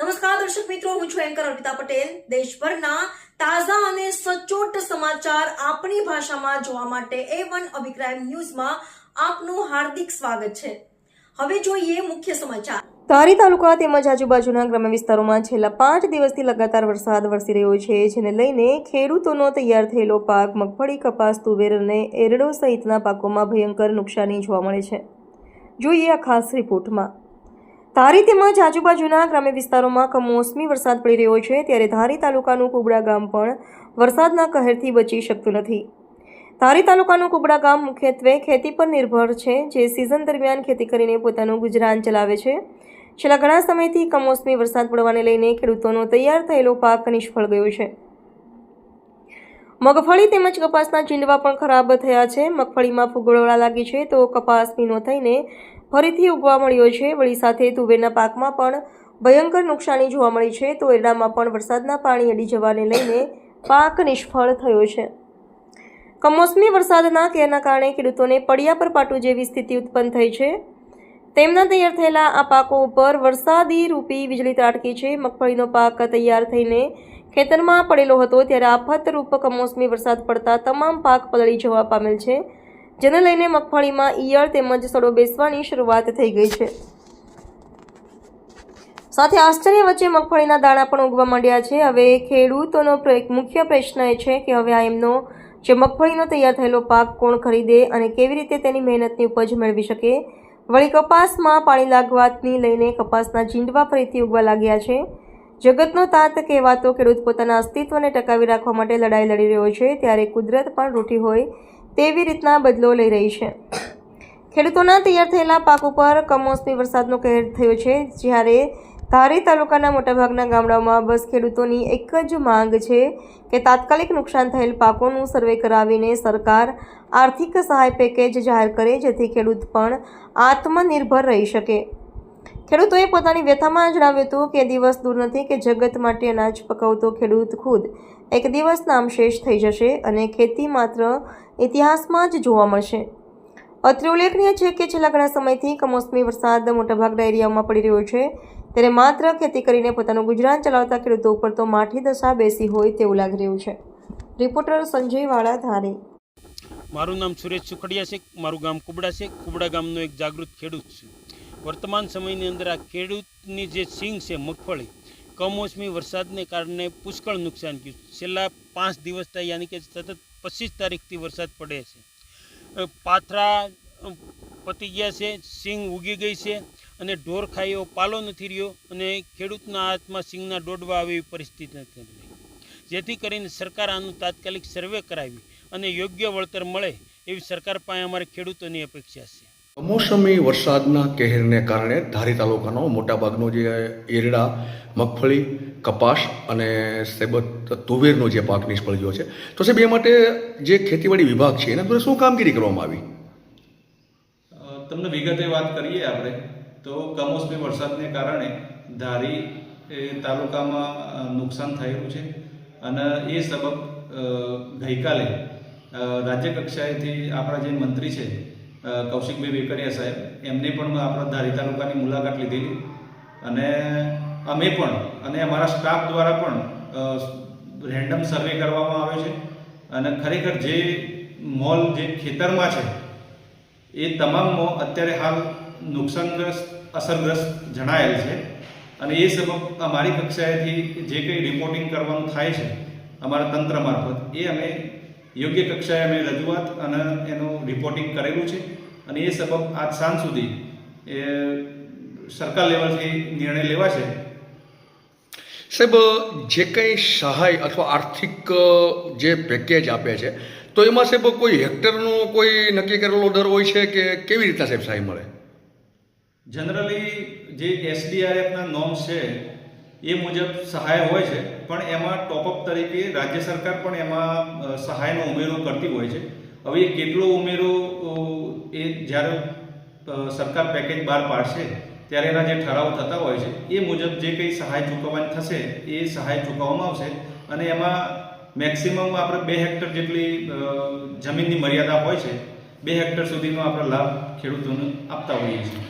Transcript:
નમસ્કાર, દર્શક મિત્રો, હું છું એન્કર અર્પિતા પટેલ. દેશભરના તાજા અને સચોટ સમાચાર આપણી ભાષામાં જોવા માટે એ વન અભિપ્રાય ન્યૂઝમાં આપનું હાર્દિક સ્વાગત છે. હવે જોઈએ મુખ્ય સમાચાર. ધારી તાલુકા તેમજ આજુબાજુના ગ્રામ્ય વિસ્તારોમાં છેલ્લા પાંચ દિવસથી લગાતાર વરસાદ વરસી રહ્યો છે, જેને લઈને ખેડૂતોનો તૈયાર થયેલો પાક, મગફળી, કપાસ, તુવેર અને એરડો સહિતના પાકોમાં ભયંકર નુકસાની જોવા મળે છે. જોઈએ આ ખાસ રિપોર્ટમાં. ધારી તેમજ આજુબાજુના ગ્રામ્ય વિસ્તારોમાં કમોસમી વરસાદ પડી રહ્યો છે, ત્યારે ધારી તાલુકાનું કુબડા ગામ પણ વરસાદના કહેરથી બચી શકતું નથી. ધારી તાલુકાનું કુબડા ગામ મુખ્યત્વે ખેતી પર નિર્ભર છે, જે સિઝન દરમિયાન ખેતી કરીને પોતાનું ગુજરાન ચલાવે છે. છેલ્લા ઘણા સમયથી કમોસમી વરસાદ પડવાને લઈને ખેડૂતોનો તૈયાર થયેલો પાક નિષ્ફળ ગયો છે. મગફળી તેમજ કપાસના ચીંડવા પણ ખરાબ થયા છે. મગફળીમાં ફૂગોળા લાગી છે તો કપાસ ભીનો થઈને ફરીથી ઉગવા મળ્યો છે. વળી સાથે તુવેરના પાકમાં પણ ભયંકર નુકસાની જોવા મળી છે. તો એરડામાં પણ વરસાદના પાણી અડી જવાને લઈને પાક નિષ્ફળ થયો છે. કમોસમી વરસાદના કેરના કારણે ખેડૂતોને પડ્યા પર પાટું જેવી સ્થિતિ ઉત્પન્ન થઈ છે. તેમના તૈયાર થયેલા આ પાકો ઉપર વરસાદી રૂપી વીજળી ત્રાટકી છે. મગફળીનો પાક તૈયાર થઈને ખેતરમાં પડેલો હતો ત્યારે આફતરૂપ કમોસમી વરસાદ પડતા તમામ પાક પલળી જવા પામેલ છે, જેને લઈને મગફળીમાં ઈયળ તેમજ સડો બેસવાની શરૂઆત થઈ ગઈ છે. સાથે આશ્ચર્ય વચ્ચે મગફળીના દાણા પણ ઉગવા માંડ્યા છે. હવે ખેડૂતોનો મુખ્ય પ્રશ્ન એ છે કે હવે આ એમનો, જે મગફળીનો તૈયાર થયેલો પાક કોણ ખરીદે અને કેવી રીતે તેની મહેનતની ઉપજ મેળવી શકે? વળી કપાસમાં પાણી લાગવાથી લઈને કપાસના ઝીંડવા ફરીથી ઉગવા લાગ્યા છે. જગતનો તાત કહેવાતો ખેડૂત પોતાના અસ્તિત્વને ટકાવી રાખવા માટે લડાઈ લડી રહ્યો છે, ત્યારે કુદરત પણ રૂઠી હોય તેવી રીતના બદલો લઈ રહી છે. ખેડૂતોના તૈયાર થયેલા પાક ઉપર કમોસમી વરસાદનો કહેર થયો છે, જ્યારે ધારી તાલુકાના મોટાભાગના ગામડાઓમાં બસ ખેડૂતોની એક જ માંગ છે કે તાત્કાલિક નુકસાન થયેલ પાકોનું સર્વે કરાવીને સરકાર આર્થિક સહાય પેકેજ જાહેર કરે, જેથી ખેડૂત પણ આત્મનિર્ભર રહી શકે. ખેડૂતોએ પોતાની વ્યથામાં જણાવ્યું હતું કે દિવસ દૂર નથી કે જગત માટે અનાજ પકવતો ખેડૂત ખુદ. એક દિવસ નામશેષ થઈ જશે અને ખેતી માત્ર ઇતિહાસમાં જ જોવા મળશે. અત્રે ઉલ્લેખનીય છે કે છેલ્લા ઘણા સમયથી કમોસમી વરસાદ મોટાભાગના એરિયામાં પડી રહ્યો છે. ત્યારે માત્ર ખેતી કરીને પોતાનું ગુજરાન ચલાવતા ખેડૂતો ઉપર તો માઠી દશા બેસી હોય તેવું લાગી રહ્યું છે. રિપોર્ટર સંજય વાળા ધારી. મારું નામ સુરેશ સુખડિયા છે. મારું ગામ કુબડા છે. કુબડા ગામનો એક જાગૃત ખેડૂત છું. વર્તમાન સમયની અંદર આ ખેડૂતની જે સિંગ છે, મગફળી, કમોસમી વરસાદને કારણે પુષ્કળ નુકસાન થયું છેલ્લા પાંચ દિવસથી યાની કે સતત પચીસ તારીખથી વરસાદ પડે છે. પાથરા પતી ગયા છે, સિંગ ઉગી ગઈ છે અને ઢોર ખાઈઓ પાલો નથી રહ્યો અને ખેડૂતના હાથમાં સિંગના દોડવા આવી પરિસ્થિતિ નથી જેથી કરીને સરકાર આનું તાત્કાલિક સર્વે કરાવી અને યોગ્ય વળતર મળે એવી સરકાર પાસે અમારે ખેડૂતોની અપેક્ષા છે. કમોસમી વરસાદના કહેરને કારણે ધારી તાલુકાનો મોટાભાગનો જે એરડા, મગફળી, કપાસ અને સેબત, તુવેરનો જે પાક નિષ્ફળ ગયો છે. તો સાહેબ, એ માટે જે ખેતીવાડી વિભાગ છે, એના દ્વારા શું કામગીરી કરવામાં આવી? તમને વિગતે વાત કરીએ આપણે. તો કમોસમી વરસાદને કારણે ધારી એ તાલુકામાં નુકસાન થયેલું છે અને એ સબબ ગઈકાલે રાજ્ય કક્ષાએથી આપણા જે મંત્રી છે કૌશિકભાઈ વેકરિયા સાહેબ, એમને પણ આપણા ધારી તાલુકાની મુલાકાત લીધેલી. અને અમે પણ, અને અમારા સ્ટાફ દ્વારા પણ રેન્ડમ સર્વે કરવામાં આવ્યો છે. અને ખરેખર જે મોલ જે ખેતરમાં છે, એ તમામમાં અત્યારે હાલ નુકસાનગ્રસ્ત, અસરગ્રસ્ત જણાયેલ છે. અને એ સબબ અમારી કક્ષાએથી જે કંઈ રિપોર્ટિંગ કરવાનું થાય છે, અમારા તંત્ર મારફત, એ અમે યોગ્ય કક્ષાએ અમે રજૂઆત અને એનું રિપોર્ટિંગ કરેલું છે અને એ સબબ આજ સાંજ સુધી એ સરકાર લેવલથી નિર્ણય લેવાશે. સાહેબ જે કંઈ સહાય અથવા આર્થિક જે પેકેજ આપે છે તો એમાં સાહેબ કોઈ હેક્ટરનો કોઈ નક્કી કરેલો દર હોય છે કે કેવી રીતના સાહેબ સહાય મળે? જનરલી જે એસડીઆરએફના નોર્મ્સ છે એ મુજબ સહાય હોય છે, પણ એમાં ટોપઅપ તરીકે રાજ્ય સરકાર પણ એમાં સહાયનો ઉમેરો કરતી હોય છે. હવે એ કેટલો ઉમેરો એ જ્યારે સરકાર પેકેજ બહાર પાડશે, ત્યારે એના જે ઠરાવ થતા હોય છે, એ મુજબ જે કંઈ સહાય ચૂકવવાની થશે, એ સહાય ચૂકવવામાં આવશે. અને એમાં મેક્સિમમ આપણે બે હેક્ટર જેટલી જમીનની મર્યાદા હોય છે, બે હેક્ટર સુધીનો આપણે લાભ ખેડૂતોને આપતા હોઈએ છીએ.